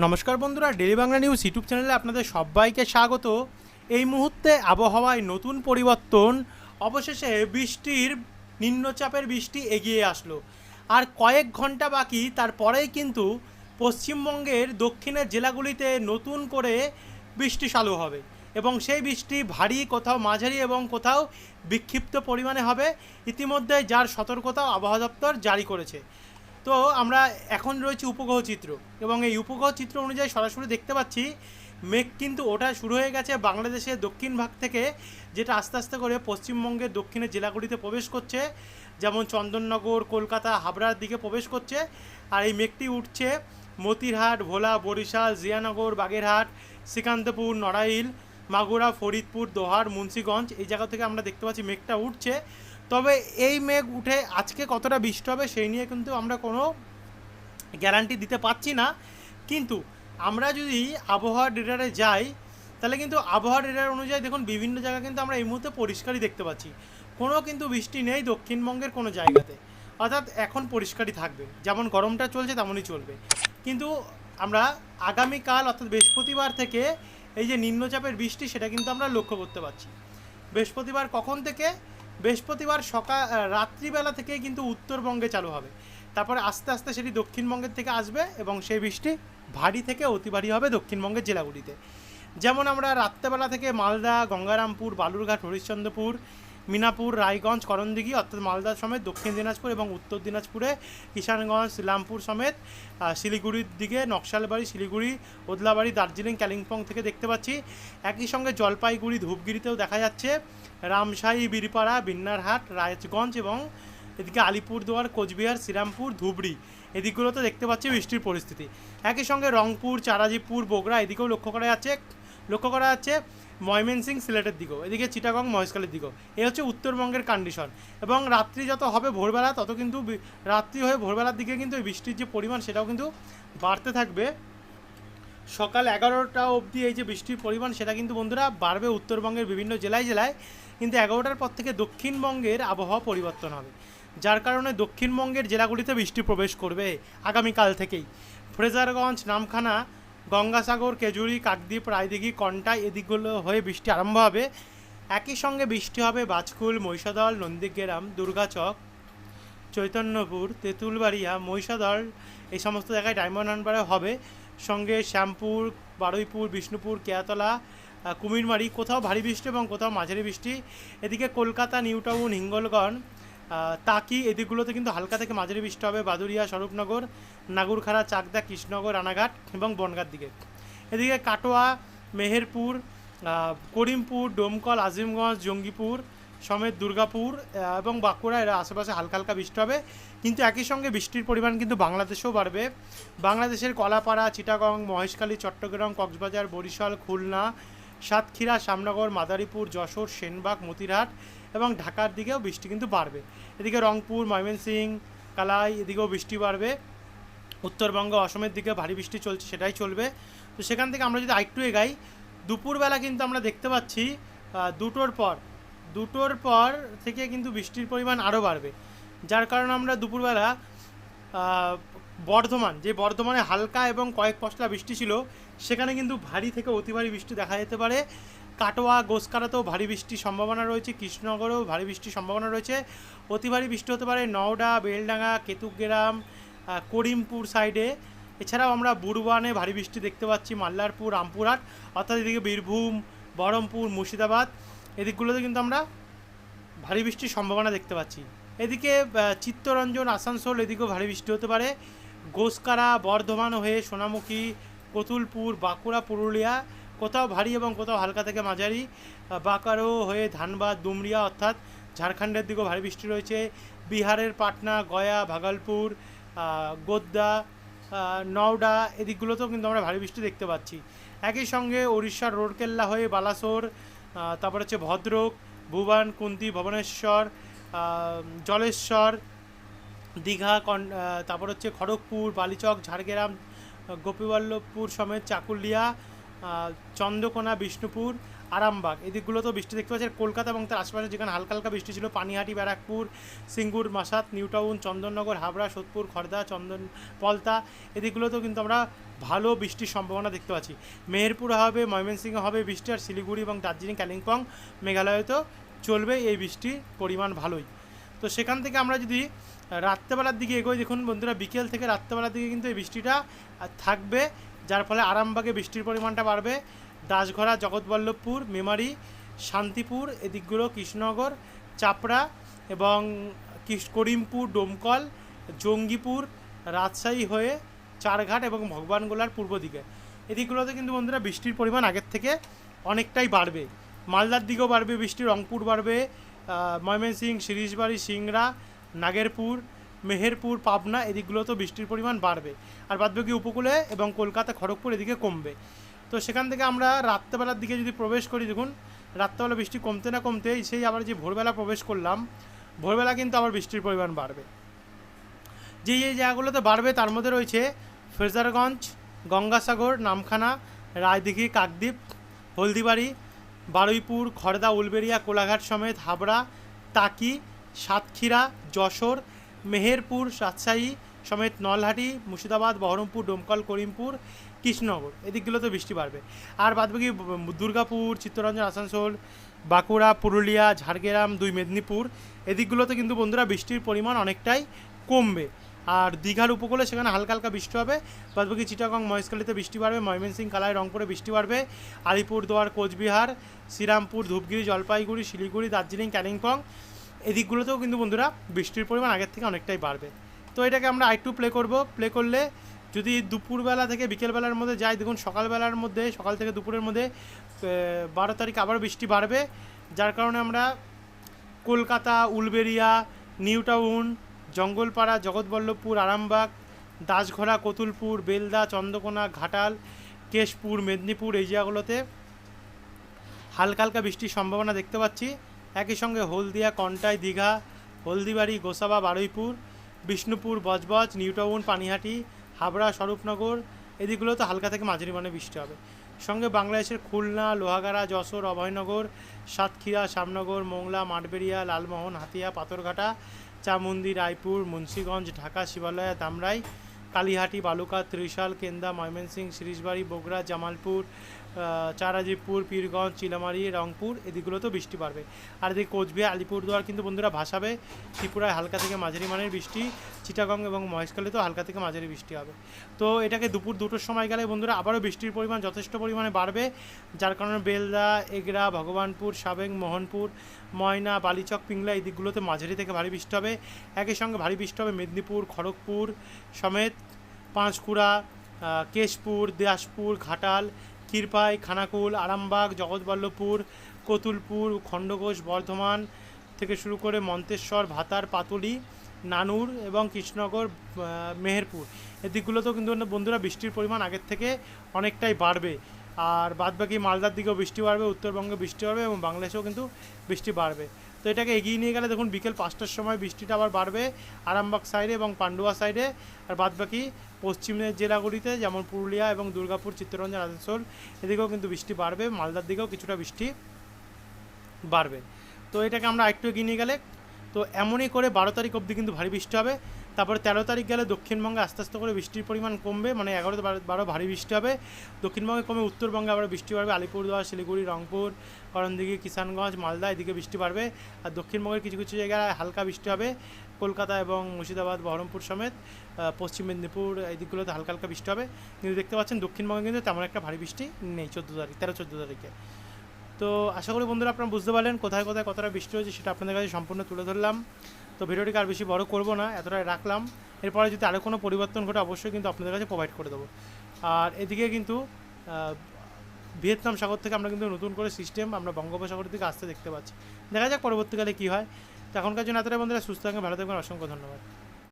নমস্কার বন্ধুরা daily Bangla news YouTube চ্যানেলে আপনাদের সবাইকে স্বাগত। এই মুহূর্তে আবহাওয়ায় নতুন পরিবর্তন, অবশেষে বৃষ্টির নিম্নচাপের বৃষ্টি এগিয়ে আসলো। আর কয়েক ঘণ্টা বাকি, তারপরেই কিন্তু পশ্চিমবঙ্গের দক্ষিণের জেলাগুলিতে নতুন করে বৃষ্টি চালু হবে এবং সেই বৃষ্টি ভারী কোথাও মাঝারি এবং কোথাও বিক্ষিপ্ত পরিমাণে হবে। ইতিমধ্যে যার সতর্কতা আবহাওয়া দপ্তর জারি করেছে। তো আমরা এখন রয়েছে উপগ্রহ চিত্র এবং এই উপগ্রহ চিত্র অনুযায়ী সরাসরি দেখতে পাচ্ছি, মেঘ কিন্তু ওটা শুরু হয়ে গেছে বাংলাদেশের দক্ষিণ ভাগ থেকে, যেটা আস্তে আস্তে করে পশ্চিমবঙ্গের দক্ষিণের জেলাগুলিতে প্রবেশ করছে। যেমন চন্দননগর, কলকাতা, হাবড়ার দিকে প্রবেশ করছে। আর এই মেঘটি উঠছে মতিরহাট, ভোলা, বরিশাল, জিয়ানগর, বাগেরহাট, শ্রীকান্তপুর, নড়াইল, মাগুরা, ফরিদপুর, দোহার, মুন্সীগঞ্জ, এই জায়গা থেকে আমরা দেখতে পাচ্ছি মেঘটা উঠছে। তবে এই মেঘ উঠে আজকে কতটা বৃষ্টি হবে সেই নিয়ে কিন্তু আমরা কোনো গ্যারান্টি দিতে পারছি না। কিন্তু আমরা যদি আবহাওয়া ডেটারে যাই, তাহলে কিন্তু আবহাওয়া ডেটার অনুযায়ী দেখুন বিভিন্ন জায়গা কিন্তু আমরা এই মুহূর্তে পরিষ্কারই দেখতে পাচ্ছি। কোনো কিন্তু বৃষ্টি নেই দক্ষিণবঙ্গের কোনো জায়গাতে। অর্থাৎ এখন পরিষ্কারই থাকবে। যেমন গরমটা চলছে তেমনই চলবে। কিন্তু আমরা আগামীকাল অর্থাৎ বৃহস্পতিবার থেকে এই যে নিম্নচাপের বৃষ্টি, সেটা কিন্তু আমরা লক্ষ্য করতে পারছি। বৃহস্পতিবার কখন থেকে বৃহস্পতিবার সকাল রাত্রিবেলা থেকে কিন্তু উত্তরবঙ্গে চালু হবে। তারপরে আস্তে আস্তে সেটি দক্ষিণবঙ্গের থেকে আসবে এবং সেই বৃষ্টি ভারী থেকে অতি ভারী হবে দক্ষিণবঙ্গের জেলাগুলিতে। যেমন আমরা রাত্রেবেলা থেকে মালদা, গঙ্গারামপুর, বালুরঘাট, হরিশ্চন্দ্রপুর মিনাপুর, রায়গঞ্জ, করণদিঘি, অর্থাৎ মালদা সমেত দক্ষিণ দিনাজপুর এবং উত্তর দিনাজপুরে, কিষানগঞ্জ, শ্রীরামপুর সমেত শিলিগুড়ির দিকে, নকশালবাড়ি, শিলিগুড়ি, ওদলাবাড়ি, দার্জিলিং কালিম্পং থেকে দেখতে পাচ্ছি। একই সঙ্গে জলপাইগুড়ি, ধূপগিরিতেও দেখা যাচ্ছে। রামশাহী, বীরপাড়া, বিন্নারহাট, রায়গঞ্জ এবং এদিকে আলিপুরদুয়ার, কোচবিহার, শ্রীরামপুর, ধুবড়ি এদিকগুলোতে দেখতে পাচ্ছি বৃষ্টির পরিস্থিতি। একই সঙ্গে রংপুর, চারাজিপুর, বগুড়া এদিকেও লক্ষ্য করা যাচ্ছে। লক্ষ্য করা যাচ্ছে ময়মনসিং সিলেটের দিকেও, এদিকে চিটাগং মহেশখালীর দিকেও। এই হচ্ছে উত্তরবঙ্গের কন্ডিশন এবং রাত্রি যত হবে ভোরবেলা, তত কিন্তু রাত্রি হয়ে ভোরবেলার দিকে কিন্তু এই বৃষ্টির যে পরিমাণ, সেটাও কিন্তু বাড়তে থাকবে। সকাল এগারোটা অবধি এই যে বৃষ্টির পরিমাণ, সেটা কিন্তু বন্ধুরা বাড়বে উত্তরবঙ্গের বিভিন্ন জেলায় জেলায়। কিন্তু এগারোটার পর থেকে দক্ষিণবঙ্গের আবহাওয়া পরিবর্তন হবে। যার কারণে দক্ষিণবঙ্গের জেলাগুলিতে বৃষ্টি প্রবেশ করবে আগামীকাল থেকেই। ফ্রেজারগঞ্জ, নামখানা গঙ্গাসাগর কেজুরি কাকদ্বীপ, রায়দিঘি কন্টাই এদিকগুলো হয়ে বৃষ্টি আরম্ভ হবে। একই সঙ্গে বৃষ্টি হবে বাজকুল, মহিষাদল, নন্দীগ্রাম দুর্গাচক চৈতন্যপুর, তেঁতুলবাড়িয়া, মহিষাদল, এই সমস্ত জায়গায় ডায়মন্ড হারবারে হবে। সঙ্গে শ্যামপুর, বারুইপুর, বিষ্ণুপুর, কেয়াতলা কুমিরমারি, কোথাও ভারী বৃষ্টি এবং কোথাও মাঝারি বৃষ্টি। এদিকে কলকাতা নিউ টাউন হিঙ্গলগঞ্জ তাকি, এদিকগুলোতে কিন্তু হালকা থেকে মাঝারি বৃষ্টি হবে। বাদুরিয়া স্বরূপনগর, নাগুরখাড়া, চাকদা, কৃষ্ণনগর, রানাঘাট এবং বনগাঁর দিকে। এদিকে কাটোয়া, মেহেরপুর করিমপুর, ডোমকল, আজিমগঞ্জ, জঙ্গিপুর সমেত দুর্গাপুর এবং বাঁকুড়া, এরা আশেপাশে হালকা হালকা বৃষ্টি হবে। কিন্তু একই সঙ্গে বৃষ্টির পরিমাণ কিন্তু বাংলাদেশেও বাড়বে। বাংলাদেশের কলাপাড়া, চিটাগং, মহেশখালী, চট্টগ্রাম, কক্সবাজার, বরিশাল, খুলনা, সাতক্ষীরা শ্যামনগর মাদারীপুর, যশোর, সেনবাগ, মতিরহাট এবং ঢাকার দিকেও বৃষ্টি কিন্তু বাড়বে। এদিকে রংপুর, ময়মনসিং, কালাই এদিকেও বৃষ্টি বাড়বে। উত্তরবঙ্গ, অসমের দিকে ভারী বৃষ্টি চলছে, সেটাই চলবে। তো সেখান থেকে আমরা যদি আরেকটু এগাই, দুপুরবেলা কিন্তু আমরা দেখতে পাচ্ছি দুটোর পর দুটোর পর থেকে কিন্তু বৃষ্টির পরিমাণ আরও বাড়বে। যার কারণে আমরা দুপুরবেলা বর্ধমান, যে বর্ধমানে হালকা এবং কয়েক পশলা বৃষ্টি ছিল, সেখানে কিন্তু ভারী থেকে অতি ভারী বৃষ্টি দেখা যেতে পারে। কাটোয়া, গোসকারাতেও ভারী বৃষ্টির সম্ভাবনা রয়েছে, কৃষ্ণনগরেও ভারী বৃষ্টির সম্ভাবনা রয়েছে। অতি ভারী বৃষ্টি হতে পারে নওডা, বেলডাঙ্গা, কেতুগ্রাম করিমপুর সাইডে এছাড়াও আমরা বুরবানে ভারী বৃষ্টি দেখতে পাচ্ছি, মাল্লারপুর, রামপুরহাট, অর্থাৎ এদিকে বীরভূম, বহরমপুর, মুর্শিদাবাদ। এদিকগুলোতে কিন্তু আমরা ভারী বৃষ্টির সম্ভাবনা দেখতে পাচ্ছি। এদিকে চিত্তরঞ্জন, আসানসোল, এদিকেও ভারী বৃষ্টি হতে পারে। গোসকারা, বর্ধমান হয়ে সোনামুখী, কতুলপুর, বাঁকুড়া, পুরুলিয়া কোথাও ভারী এবং কোথাও হালকা থেকে মাঝারি বাঁকারো হয়ে ধানবাদ দুমরিয়া অর্থাৎ ঝাড়খণ্ডের দিকেও ভারী বৃষ্টি রয়েছে। বিহারের পাটনা, গয়া, ভাগলপুর গোদ্দা নওডা এদিকগুলোতেও কিন্তু আমরা ভারী বৃষ্টি দেখতে পাচ্ছি। একই সঙ্গে উড়িষ্যার রোডকেল্লা হয়ে বালাসোর তারপর হচ্ছে ভদ্রক, ভুবান, কুন্তি, ভুবনেশ্বর জলেশ্বর, দীঘা, কন তারপর হচ্ছে খড়গপুর, বালিচক, ঝাড়গ্রাম, গোপীবল্লভপুর সমেত চাকুলিয়া চন্দ্রকোনা, বিষ্ণুপুর, আরামবাগ। এদিকগুলোতেও বৃষ্টি দেখতে পাচ্ছি কলকাতা এবং তার আশেপাশে যেখানে হালকা হালকা বৃষ্টি ছিল, পানিহাটি, ব্যারাকপুর, সিঙ্গুর মাসাত নিউ টাউন চন্দননগর, হাবড়া, সোদপুর খড়দা চন্দন, পলতা এদিকগুলোতেও কিন্তু আমরা ভালো বৃষ্টির সম্ভাবনা দেখতে পাচ্ছি। মেহেরপুরে হবে, ময়মনসিংহে হবে বৃষ্টি, আর শিলিগুড়ি এবং দার্জিলিং, কালিম্পং মেঘালয়ে তো চলবে এই বৃষ্টির পরিমাণ ভালোই। তো সেখান থেকে আমরা যদি রাত্রেবেলার দিকে এগোই, দেখুন বন্ধুরা, বিকেল থেকে রাত্রেবেলার দিকে কিন্তু এই বৃষ্টিটা থাকবে। যার ফলে আরামবাগে বৃষ্টির পরিমাণটা বাড়বে। দাসঘরা জগৎবল্লভপুর মেমারি শান্তিপুর এদিকগুলো কৃষ্ণনগর চাপড়া এবং করিমপুর ডোমকল জঙ্গিপুর রাজশাহী হয়ে চারঘাট এবং ভগবানগোলার পূর্ব দিকে। এদিকগুলোতে কিন্তু বন্ধুরা বৃষ্টির পরিমাণ আগের থেকে অনেকটাই বাড়বে। মালদার দিকেও বাড়বে বৃষ্টি রংপুর বাড়বে আহ, ময়মনসিংহ শিরিশবাড়ি সিংড়া নাগেরপুর মেহেরপুর, পাবনা এদিকগুলোতেও বৃষ্টির পরিমাণ বাড়বে। আর বাদবাকি উপকূলে এবং কলকাতা, খড়গপুর এদিকে কমবে। তো সেখান থেকে আমরা রাত্রেবেলার দিকে যদি প্রবেশ করি, দেখুন, রাত্রেবেলা বৃষ্টি কমতে না কমতে সেই আবার যে ভোরবেলা প্রবেশ করলাম, ভোরবেলা কিন্তু আবার বৃষ্টির পরিমাণ বাড়বে। যে যে জায়গাগুলোতে বাড়বে, তার মধ্যে রয়েছে ফেজারগঞ্জ, গঙ্গাসাগর, নামখানা, রায়দিঘি, কাকদ্বীপ, হলদিবাড়ি, বারুইপুর, খড়দা, উলবেড়িয়া, কোলাঘাট সমেত হাবড়া, টাকি, সাতক্ষীরা, যশোর মেহেরপুর, রাজশাহী সমেত নলহাটি, মুর্শিদাবাদ, বহরমপুর, ডোমকল, করিমপুর, কৃষ্ণনগর। এদিকগুলোতে বৃষ্টি বাড়বে। আর বাদবাকি দুর্গাপুর, চিত্তরঞ্জন, আসানসোল, বাঁকুড়া, পুরুলিয়া, ঝাড়গ্রাম, দুই মেদিনীপুর এদিকগুলোতে কিন্তু বন্ধুরা বৃষ্টির পরিমাণ অনেকটাই কমবে। আর দীঘার উপকূলে সেখানে হালকা হালকা বৃষ্টি হবে। বাদবাকি চিটাগং, মহেশখালীতে বৃষ্টি বাড়বে। ময়মনসিংহ, কালাই, রংপুরে বৃষ্টি বাড়বে। আলিপুরদুয়ার, কোচবিহার, শ্রীরামপুর, ধূপগিরি, জলপাইগুড়ি, শিলিগুড়ি, দার্জিলিং কালিম্পং এদিকগুলোতেও কিন্তু বন্ধুরা বৃষ্টির পরিমাণ আগের থেকে অনেকটাই বাড়বে। তো এটাকে আমরা আরেকটু প্লে করব। প্লে করলে যদি দুপুরবেলা থেকে বিকেলবেলার মধ্যে যাই, দেখুন সকালবেলার মধ্যে, সকাল থেকে দুপুরের মধ্যে বারো তারিখ আবার বৃষ্টি বাড়বে, যার কারণে আমরা কলকাতা উলবেরিয়া নিউ টাউন, জঙ্গলপাড়া, জগৎবল্লভপুর, আরামবাগ দাসঘরা কতুলপুর, বেলদা, চন্দ্রকোনা, ঘাটাল, কেশপুর, মেদিনীপুর এই জায়গাগুলোতে হালকা হালকা বৃষ্টির সম্ভাবনা দেখতে পাচ্ছি। একই সঙ্গে হলদিয়া, কন্টাই, দীঘা, হলদিবাড়ি, গোসাবা, বারুইপুর, বিষ্ণুপুর, বজবজ, নিউটাউন, পানিহাটি, হাবড়া, স্বরূপনগর, এদিকগুলোতে হালকা থেকে মাঝারি মানে বৃষ্টি হবে। সঙ্গে বাংলাদেশের খুলনা, লোহাগাড়া, যশোর, অভয়নগর, সাতক্ষীরা শ্যামনগর মোংলা, মাঠবেড়িয়া, লালমোহন, হাতিয়া, পাথরঘাটা চামুন্দি রায়পুর, মুন্সীগঞ্জ, ঢাকা, শিবালয়া, দামরাই, কালীহাটি, বালুকা, ত্রিশাল, কেন্দা, ময়মনসিংহ শিরিশবাড়ি বগুড়া, জামালপুর চারাজিপুর পীরগঞ্জ, চিলামারি, রংপুর, এদিকগুলোতেও বৃষ্টি বাড়বে। আর এদিকে কোচবিহার, আলিপুরদুয়ার কিন্তু বন্ধুরা ভাসাবে। ত্রিপুরায় হালকা থেকে মাঝারি মানের বৃষ্টি, চিটাগং এবং মহেশখালীতেও হালকা থেকে মাঝারি বৃষ্টি হবে। তো এটাকে দুপুর দুটোর সময় গেলে বন্ধুরা আবারও বৃষ্টির পরিমাণ যথেষ্ট পরিমাণে বাড়বে, যার কারণে বেলদা, এগরা, ভগবানপুর, সাবেং, মোহনপুর, ময়না, বালিচক, পিংলা এই দিকগুলোতে মাঝারি থেকে ভারী বৃষ্টি হবে। একই সঙ্গে ভারী বৃষ্টি হবে মেদিনীপুর, খড়গপুর সমেত, পাঁশকুড়া কেশপুর, দিনাজপুর, ঘাটাল ক্ষীরপাই, খানাকুল, আরামবাগ, জগৎবল্লভপুর, কতুলপুর, খণ্ডঘোষ, বর্ধমান থেকে শুরু করে মন্তেশ্বর, ভাতার, পাতুলি, নানুর এবং কৃষ্ণনগর মেহেরপুর। এদিকগুলোতেও কিন্তু বন্ধুরা বৃষ্টির পরিমাণ আগের থেকে অনেকটাই বাড়বে। আর বাদবাকি মালদার দিকেও বৃষ্টি বাড়বে, উত্তরবঙ্গে বৃষ্টি বাড়বে এবং বাংলাদেশেও কিন্তু বৃষ্টি বাড়বে। তো এটাকে এগিয়ে নিয়ে গেলে দেখুন বিকেল পাঁচটার সময় বৃষ্টিটা আবার বাড়বে আরামবাগ সাইডে এবং পান্ডুয়া সাইডে আর বাদবাকি পশ্চিমের জেলাগুলিতে, যেমন পুরুলিয়া এবং দুর্গাপুর, চিত্তরঞ্জন আসানসোল এদিকেও কিন্তু বৃষ্টি বাড়বে, মালদার দিকেও কিছুটা বৃষ্টি বাড়বে। তো এটাকে আমরা একটু এগিয়ে নিয়ে গেলে, তো এমনই করে বারো তারিখ অবধি কিন্তু ভারী বৃষ্টি হবে। তারপরে তেরো তারিখ গেলে দক্ষিণবঙ্গে আস্তে আস্তে করে বৃষ্টির পরিমাণ কমবে মানে এগারো বারো ভারী বৃষ্টি হবে। দক্ষিণবঙ্গে কমে, উত্তরবঙ্গে আবার বৃষ্টি বাড়বে। আলিপুরদুয়ার, শিলিগুড়ি, রংপুর, করণদিঘি, কিষানগঞ্জ, মালদা এদিকে বৃষ্টি বাড়বে। আর দক্ষিণবঙ্গের কিছু কিছু জায়গায় হালকা বৃষ্টি হবে। কলকাতা এবং মুর্শিদাবাদ, বহরমপুর সমেত পশ্চিম মেদিনীপুর এই দিকগুলোতে হালকা হালকা বৃষ্টি হবে। কিন্তু দেখতে পাচ্ছেন দক্ষিণবঙ্গে কিন্তু তেমন একটা ভারী বৃষ্টি নেই চোদ্দ তারিখ, তেরো, চোদ্দ তারিখে। তো আশা করি বন্ধুরা আপনারা বুঝতে পারলেন কোথায় কোথায় কতটা বৃষ্টি হয়েছে, সেটা আপনাদের কাছে সম্পূর্ণ তুলে ধরলাম। তো ভিডিওটিকে আর বেশি বড় করব না, এতটাই রাখলাম। এরপরে যদি আরও কোনো পরিবর্তন ঘটে, অবশ্যই কিন্তু আপনাদের কাছে প্রোভাইড করে দেবো। আর এদিকে কিন্তু ভিয়েতনাম সাগর থেকে আমরা কিন্তু নতুন করে সিস্টেম আমরা বঙ্গোপসাগর থেকে আসতে দেখতে পাচ্ছি। দেখা যাক পরবর্তীকালে কী হয়। তো এখনকার জন্য এতটাই বন্ধুরা, সুস্থ থাকবেন, ভালো থাকবেন, অসংখ্য ধন্যবাদ।